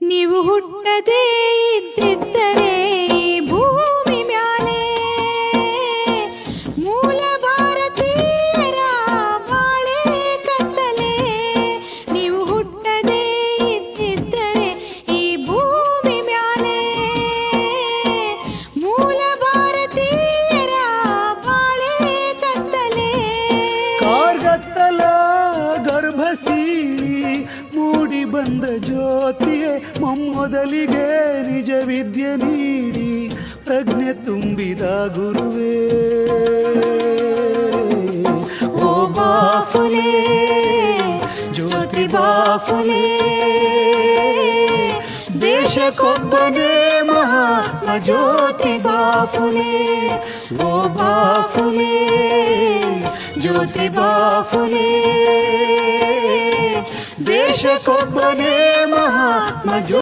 నీవు ఉన్నదే ఇంత ಗರ್ಭಸೀಳಿ ಮೂಡಿ ಬಂದ ಜ್ಯೋತಿಯೇ, ಮೊಮ್ಮೊದಲಿಗೆ ನಿಜ ವಿದ್ಯೆ ನೀಡಿ ಪ್ರಜ್ಞೆ ತುಂಬಿದ ಗುರುವೇ. ಓ ಬಾಫುಲೆ, ಜ್ಯೋತಿ ಬಾಫುಲೆ, ದೇಶಕ್ಕೊಬ್ಬನೇ ಮಹಾ ಜ್ಯೋತಿ ಬಾಫುಲೆ. ಓ ಬಾಫುಲೆ, ಜ್ಯೋತಿ ಬಾಫುಲೆ. ದೇಶಕ್ಕೊಬ್ಬನೇ ಮಹಾತ್ಮ ಜ್ಯೋತಿ